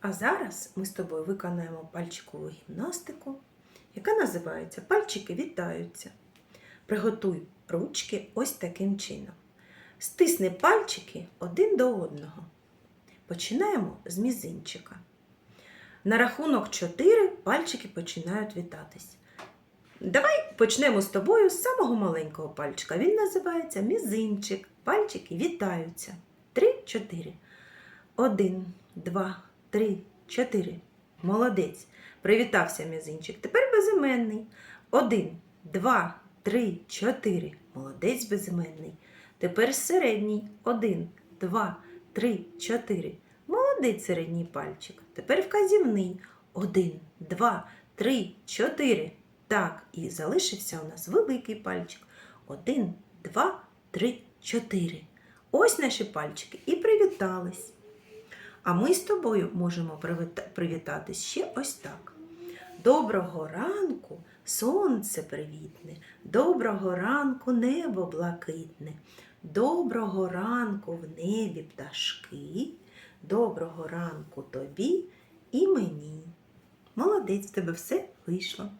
А зараз ми з тобою виконаємо пальчикову гімнастику, яка називається Пальчики вітаються. Приготуй ручки ось таким чином. Стисни пальчики один до одного. Починаємо з мізинчика. На рахунок 4 пальчики починають вітатись. Давай почнемо з тобою з самого маленького пальчика. Він називається мізинчик. Пальчики вітаються. Три, чотири. Один, два, три, чотири. Молодець. Привітався мізинчик. Тепер безіменний. Один, два, три, чотири. Молодець безіменний. Тепер середній. Один, два, три, чотири. Молодець середній пальчик. Тепер вказівний. Один, два, три, чотири. Так, і залишився у нас великий пальчик. Один, два, три, чотири. Ось наші пальчики і привітались. А ми з тобою можемо привітатись ще ось так. Доброго ранку, сонце привітне, доброго ранку небо блакитне, доброго ранку в небі пташки, доброго ранку тобі і мені. Молодець, в тебе все вийшло.